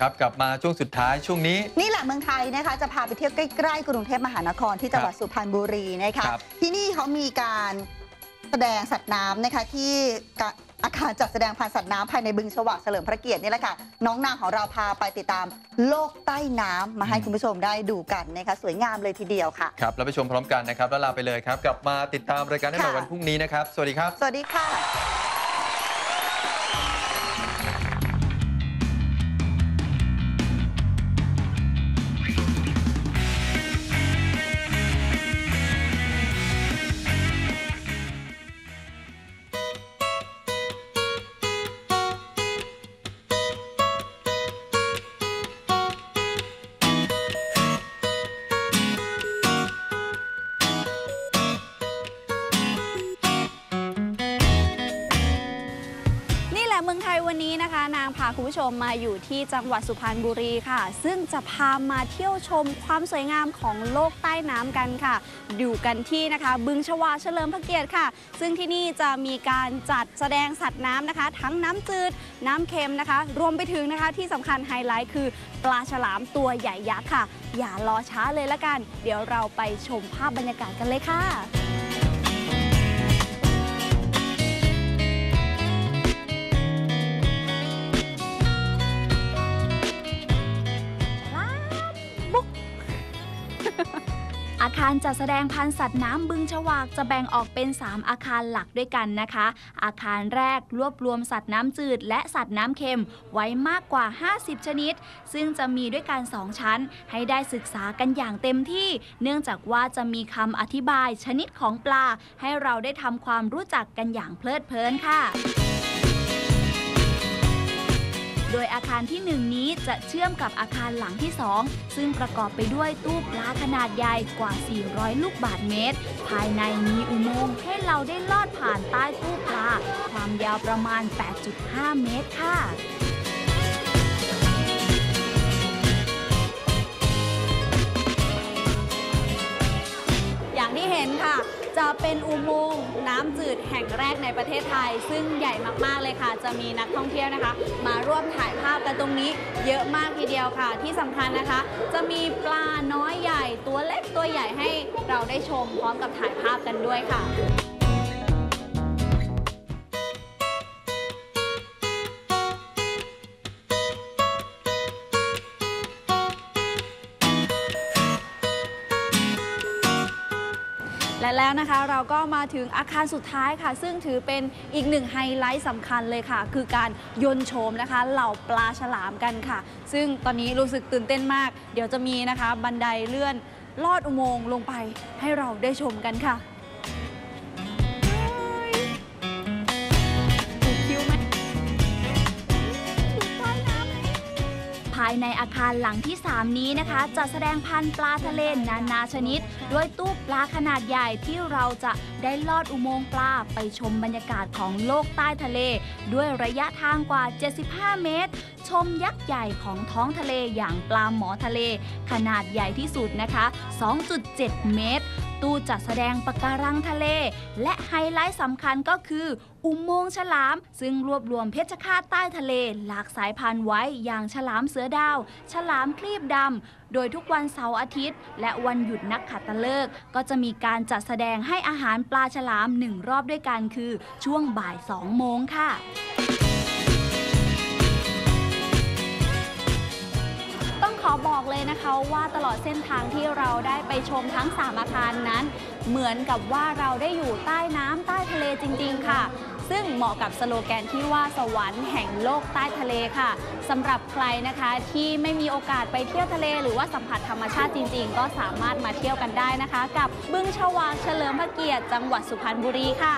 ครับกลับมาช่วงสุดท้ายช่วงนี้ นี่แหละเมืองไทยนะคะจะพาไปเที่ยวใกล้ๆกรุงเทพมหานครที่จังหวัดสุพรรณบุรีนะคะครับ ที่นี่เขามีการแสดงสัตว์น้ำนะคะที่กะอาคารจัดแสดงพันธุ์สัตว์น้ำภายในบึงฉวากเฉลิมพระเกียรตินี่แหละค่ะน้องนางของเราพาไปติดตามโลกใต้น้ำมาให้คุณผู้ชมได้ดูกันนะคะสวยงามเลยทีเดียวค่ะ ครับแล้วไปชมพร้อมกันนะครับแล้วลาไปเลยครับกลับมาติดตามรายการได้ใหม่ค่ะ วันพรุ่งนี้นะครับ สวัสดีครับ สวัสดีค่ะ วันนี้นะคะ นางพาคุณผู้ชมมาอยู่ที่จังหวัดสุพรรณบุรีค่ะ ซึ่งจะพามาเที่ยวชมความสวยงามของโลกใต้น้ำกันค่ะ อยู่กันที่นะคะ บึงชวาเฉลิมพระเกียรติค่ะ ซึ่งที่นี่จะมีการจัดแสดงสัตว์น้ำนะคะ ทั้งน้ำจืด น้ำเค็มนะคะ รวมไปถึงนะคะที่สำคัญไฮไลท์คือปลาฉลามตัวใหญ่ยักษ์ค่ะ อย่ารอช้าเลยละกัน เดี๋ยวเราไปชมภาพบรรยากาศกันเลยค่ะาคารจัดแสดงพันธุ์สัตว์น้ำบึงฉวากจะแบ่งออกเป็น 3 อาคารหลักด้วยกันนะคะ อาคารแรกรวบรวมสัตว์น้ำจืด และสัตว์น้ำเค็มไว้มากกว่า 50 ชนิด ซึ่งจะมีด้วยกัน 2 ชั้น ให้ได้ศึกษากันอย่างเต็มที่ เนื่องจากว่าจะมีคำอธิบายชนิดของปลา ให้เราได้ทำความรู้จักกันอย่างเพลิดเพลินค่ะ โดยอาคารที่ 1 นี้จะเชื่อมกับอาคารหลังที่ 2 ซึ่งประกอบไปด้วยตู้ปลาขนาดใหญ่กว่า 400 ลูกบาทเมตร ภายในมีอุโมงค์ให้เราได้ลอดผ่านใต้ตู้ปลา ความยาวประมาณ 8.5 เมตรค่ะ ดแห่งแรกในประเทศไทย ซึ่งใหญ่มากๆเลยค่ะ จะมีนักท่องเที่ยวนะคะ มาร่วมถ่ายภาพกันตรงนี้เยอะมากทีเดียวค่ะ ที่สำคัญนะคะ จะมีปลาน้อยใหญ่ตัวเล็กตัวใหญ่ให้เราได้ชมพร้อมกับถ่ายภาพกันด้วยค่ะ และแล้วนะคะเราก็มาถึงอาคารสุดท้ายค่ะ ซึ่งถือเป็นอีกหนึ่งไฮไลท์สำคัญเลยค่ะ คือการยนโฉมนะคะ เหล่าปลาฉลามกันค่ะ ซึ่งตอนนี้รู้สึกตื่นเต้นมาก เดี๋ยวจะมีนะคะ บันไดเลื่อนลอดอุโมงค์ลงไปให้เราได้ชมกันค่ะ ภายในอาคารหลังที่ 3 นี้นะคะจะแสดงพันธุ์ปลาทะเลนานาชนิด ด้วยตู้ปลาขนาดใหญ่ที่เราจะได้ลอดอุโมงค์ปลาไปชมบรรยากาศของโลกใต้ทะเล ด้วยระยะทางกว่า 75 เมตร ชมยักษ์ใหญ่ของท้องทะเลอย่างปลาหมอทะเล ขนาดใหญ่ที่สุดนะคะ 2.7 เมตร ตู้จัดแสดงปะการังทะเล และไฮไลท์สำคัญก็คืออุโมงค์ฉลาม ซึ่งรวบรวมเพชฌฆาตใต้ทะเล หลากสายพันธุ์ไว้อย่างฉลามเสือดาว ฉลามคลีบดำ โดยทุกวันเสาร์อาทิตย์ และวันหยุดนักขัตฤกษ์ก็จะมีการจัดแสดงให้อาหารปลาฉลามหนึ่งรอบด้วยกันคือ ช่วงบ่าย 2 โมงค่ะ อบอกเลยนะคะว่าตลอดเส้นทางที่เราได้ไปชมทั้ง 3 อาคารนั้น เหมือนกับว่าเราได้อยู่ใต้น้ำใต้ทะเลจริง ๆ ค่ะ ซึ่งเหมาะกับสโลแกนที่ว่าสวรรค์แห่งโลกใต้ทะเลค่ะสำหรับใครนะคะที่ไม่มีโอกาสไปเที่ยวทะเล หรือว่าสัมผัสธรรมชาติจริง ๆ ก็สามารถมาเที่ยวกันได้นะคะ กับบึงชวากเฉลิมพระเกียรติจังหวัดสุพรรณบุรีค่ะ